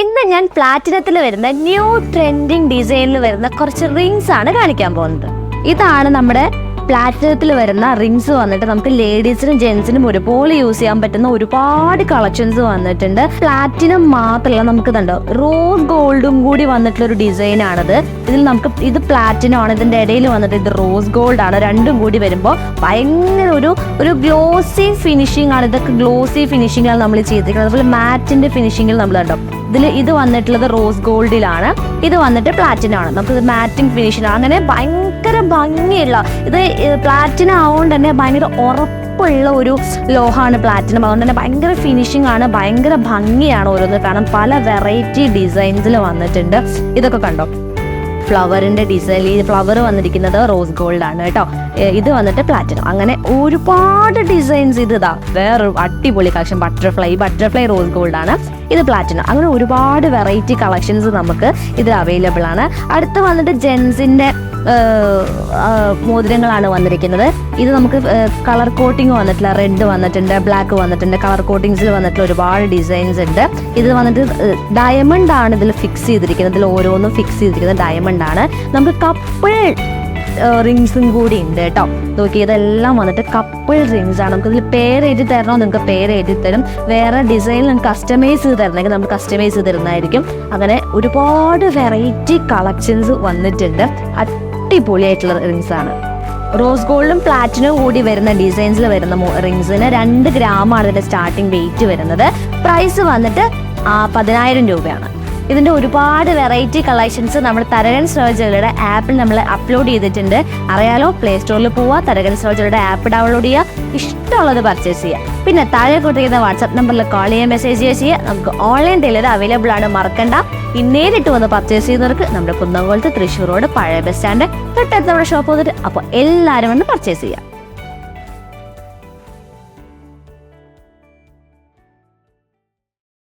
ഇന്ന് ഞാൻ പ്ലാറ്റിനത്തിൽ വരുന്ന ന്യൂ ട്രെൻഡിങ് ഡിസൈനിൽ വരുന്ന കുറച്ച് റിങ്സ് ആണ് കാണിക്കാൻ പോകുന്നത്. ഇതാണ് നമ്മുടെ പ്ലാറ്റിനത്തിൽ വരുന്ന റിങ്സ് വന്നിട്ട് നമുക്ക് ലേഡീസിനും ജെൻസിനും ഒരുപോലെ യൂസ് ചെയ്യാൻ പറ്റുന്ന ഒരുപാട് കളക്ഷൻസ് വന്നിട്ടുണ്ട്. പ്ലാറ്റിനം മാത്രമല്ല നമുക്ക് ഇതുണ്ടോ. റോസ് ഗോൾഡും കൂടി വന്നിട്ടുള്ള ഒരു ഡിസൈൻ ആണിത്. ഇതിൽ നമുക്ക് ഇത് പ്ലാറ്റിനം ആണ്. ഇതിന്റെ ഇടയിൽ വന്നിട്ട് ഇത് റോസ് ഗോൾഡ് ആണ്. രണ്ടും കൂടി വരുമ്പോൾ ഭയങ്കര ഒരു ഒരു ഗ്ലോസി ഫിനിഷിംഗ് ആണ്. ഇതൊക്കെ ഗ്ലോസി ആണ് നമ്മൾ ചെയ്തിരിക്കുന്നത്. അതുപോലെ മാറ്റിന്റെ ഫിനിഷിംഗിൽ നമ്മൾ കണ്ടോ? ഇതിൽ ഇത് വന്നിട്ടുള്ളത് റോസ് ഗോൾഡിലാണ് ഇത് വന്നിട്ട് പ്ലാറ്റിനം ആണ്. നമുക്ക് മാറ്റിംഗ് ഫിനിഷിംഗ് അങ്ങനെ ഭയങ്കര ഭംഗിയുള്ള ഇത് പ്ലാറ്റിനം ആവുകൊണ്ട് തന്നെ ഭയങ്കര ഉറപ്പുള്ള ഒരു ലോഹമാണ് പ്ലാറ്റിനം അതുകൊണ്ട് തന്നെ ഭയങ്കര ഫിനിഷിംഗ് ആണ്. ഭയങ്കര ഭംഗിയാണ് ഓരോന്ന് കാരണം പല വെറൈറ്റി ഡിസൈൻസിൽ വന്നിട്ടുണ്ട്. ഇതൊക്കെ കണ്ടോ? ഫ്ലവറിന്റെ ഡിസൈൻ ഈ ഫ്ലവർ വന്നിരിക്കുന്നത് റോസ് ഗോൾഡ് ആണ് കേട്ടോ ഇത് വന്നിട്ട് പ്ലാറ്റിനം. അങ്ങനെ ഒരുപാട് ഡിസൈൻസ് ഇത് ഇതാ. വേറൊരു അടിപൊളി collection butterfly. Butterfly rose gold ആണ് ഇത് പ്ലാറ്റിനം. അങ്ങനെ ഒരുപാട് വെറൈറ്റി കളക്ഷൻസ് നമുക്ക് ഇതിൽ അവൈലബിൾ ആണ്. അടുത്ത് വന്നിട്ട് ജെൻസിന്റെ മോതിരങ്ങളാണ് വന്നിരിക്കുന്നത്. ഇത് നമുക്ക് കളർ കോട്ടിംഗ് വന്നിട്ടില്ല. റെഡ് വന്നിട്ടുണ്ട് ബ്ലാക്ക് വന്നിട്ടുണ്ട് കളർ കോട്ടിങ്സിൽ വന്നിട്ടുള്ള ഒരുപാട് ഡിസൈൻസ് ഉണ്ട്. ഇത് വന്നിട്ട് ഡയമണ്ട് ആണ് ഇതിൽ ഫിക്സ് ചെയ്തിരിക്കുന്നത്. ഇതിൽ ഓരോന്നും ഫിക്സ് ചെയ്തിരിക്കുന്നത് ഡയമണ്ട് ആണ്. നമുക്ക് കപ്പിൾ റിങ്സും കൂടി ഉണ്ട് കേട്ടോ. നോക്കി ഇതെല്ലാം വന്നിട്ട് കപ്പിൾ റിങ്സ് ആണ്. നമുക്ക് ഇതിൽ പേര് എഴുതി തരണോ നിങ്ങൾക്ക് പേര് എഴുതി തരും. വേറെ ഡിസൈൻ നിങ്ങൾക്ക് കസ്റ്റമൈസ് ചെയ്ത് തരണമെങ്കിൽ നമ്മൾ കസ്റ്റമൈസ് ചെയ്ത് തരുന്നതായിരിക്കും. അങ്ങനെ ഒരുപാട് വെറൈറ്റി കളക്ഷൻസ് വന്നിട്ടുണ്ട്. അടിപൊളിയായിട്ടുള്ള റിങ്സ് ആണ്. റോസ് ഗോൾഡും പ്ലാറ്റിനും കൂടി വരുന്ന ഡിസൈൻസിൽ വരുന്ന റിങ്സിന് രണ്ട് ഗ്രാമാണ് ഇതിന്റെ സ്റ്റാർട്ടിംഗ് വെയിറ്റ് വരുന്നത്. പ്രൈസ് വന്നിട്ട് പതിനായിരം രൂപയാണ്. ഇതിന്റെ ഒരുപാട് വെറൈറ്റി കളക്ഷൻസ് നമ്മൾ തരകൻ സർജറിയുടെ ആപ്പിൽ നമ്മൾ അപ്ലോഡ് ചെയ്തിട്ടുണ്ട്. അറിയാലോ? പ്ലേ സ്റ്റോറിൽ പോവുക തരകൻ സർജറിയുടെ ആപ്പ് ഡൗൺലോഡ് ചെയ്യുക ഇഷ്ടമുള്ളത് പർച്ചേസ് ചെയ്യുക പിന്നെ താഴെ കൊടുത്തിരിക്കുന്ന വാട്സ്ആപ്പ് നമ്പറിൽ കോൾ ചെയ്യാൻ മെസ്സേജ് ചെയ്യുക നമുക്ക് ഓൺലൈൻ ഡെലിവറി അവൈലബിൾ ആണ് മറക്കണ്ട. ഇന്നേരിട്ട് നേരിട്ട് വന്ന് പർച്ചേസ് ചെയ്യുന്നവർക്ക് നമ്മുടെ കുന്നംകുളത്ത് തൃശ്ശൂർ റോഡ് പഴയ ബസ് സ്റ്റാൻഡ് തൊട്ടടുത്ത് നമ്മുടെ ഷോപ്പ് വന്നിട്ട്. അപ്പോൾ എല്ലാവരും വന്ന് പർച്ചേസ് ചെയ്യാം.